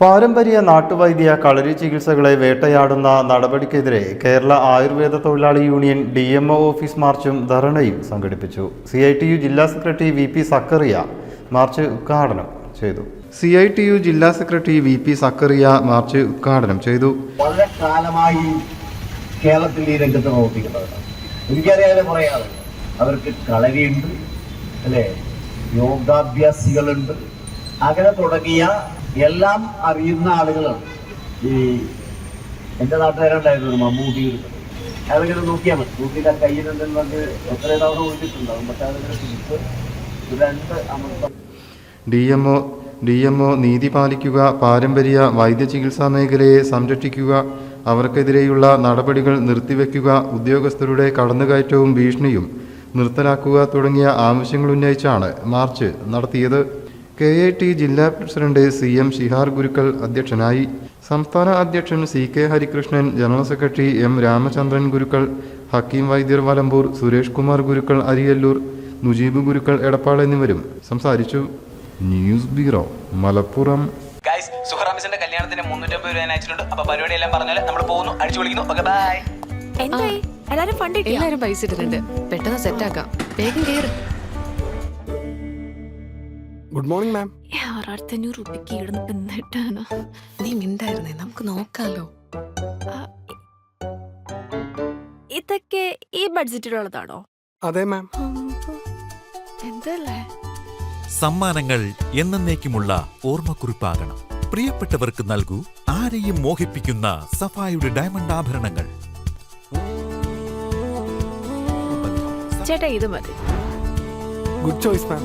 പാരമ്പര്യ നാട്ടുവൈദ്യ കളരി ചികിത്സകളെ വേട്ടയാടുന്ന നടപടിക്കെതിരെ കേരള ആയുർവേദ തൊഴിലാളി union D M O office മാർച്ചും ധർണയും സംഘടിപ്പിച്ചു. സി ഐ ടി യു ജില്ലാ secretary V P Zacharia march ഉദ്ഘാടനം ചെയ്തു. സി ഐ ടി യു ജില്ലാ secretary V P Zacharia march ഉദ്ഘാടനം ചെയ്തു. വളരെ കാലമായി കേരളത്തിൽ ഈ രംഗത്ത് പ്രവർത്തിക്കുന്നവരാണ്. എനിക്കറിയാതെ കുറേ അവർക്ക് കളരിയുണ്ട് അല്ലേ? യോഗാഭ്യാസികളുണ്ട്. അങ്ങനെ തുടങ്ങിയ എല്ലാം അറിയുന്ന ആളുകളാണ്. ഈ എന്റെ നാട്ടുകാരുണ്ടായിരുന്നു മമ്മൂട്ടി. അയാളിങ്ങനെ നോക്കിയാൽ മതി. നോക്കിയിട്ട് ആ കയ്യിലുണ്ടെന്നത് എത്ര തവണ ഒഴിച്ചിട്ടുണ്ടാവും പക്ഷെ അതിങ്ങനെ രണ്ട് അമൃതം D M O D M O നീതി പാലിക്കുക പാരമ്പര്യ വൈദ്യ ചികിത്സാ മേഖലയെ സംരക്ഷിക്കുക അവർക്കെതിരെയുള്ള നടപടികൾ നിർത്തിവെക്കുക ഉദ്യോഗസ്ഥരുടെ കടന്നുകയറ്റവും ഭീഷണിയും നിർത്തലാക്കുക തുടങ്ങിയ ആവശ്യങ്ങൾ ഉന്നയിച്ചാണ് മാർച്ച് നടത്തിയത്. കെ എ ടി ജില്ലാ president C M Shihar Gurukkal അധ്യക്ഷനായി. സംസ്ഥാന അധ്യക്ഷൻ C K Harikrishnan general secretary M Ramachandran Gurukkal Hakeem Vaidyar Valambur Suresh Kumar Gurukkal Ariyallur Mujeeb Gurukkal Edappal എന്നിവരും സംസാരിച്ചു. News bureau Malappuram. ഗൈസ് സുഹറാമിസിന്റെ കല്യാണത്തിന് മുന്നൂറ്റമ്പത് രൂപ ഞാൻ അയച്ചിട്ടുണ്ട്. അപ്പൊ പരിപാടി എല്ലാം പറഞ്ഞാൽ നമ്മൾ പോകുന്നു. അടിച്ചു വിളിക്കുന്നു ഓക്കെ ബൈ എന്തായി? എല്ലാരും ഫണ്ട് എല്ലാരും പൈസ ഇട്ടിട്ടുണ്ട്. പെട്ടെന്ന് സെറ്റ് ആക്കാം. വേഗം കേറ്. ഗുഡ് മോർണിംഗ് മാം ആറായിരത്തഞ്ഞൂറ് രൂപയ്ക്ക് ഇടുന്ന എന്നിട്ടാണ് നീ മിണ്ടായിരുന്നേ നമുക്ക് നോക്കാലോ. ഇതൊക്കെ ഈ ബഡ്ജറ്റിലുള്ളതാണോ? അതെ മാം എന്തല്ലേ? സമ്മാനങ്ങൾ എന്നേക്കുമുള്ള ഓർമ്മക്കുറിപ്പാകണം. പ്രിയപ്പെട്ടവർക്ക് നൽകൂ ആരെയും മോഹിപ്പിക്കുന്ന സഫായുടെ ഡയമണ്ട് ആഭരണങ്ങൾ. ചേട്ടാ ഇത് മതി. Good choice ma'am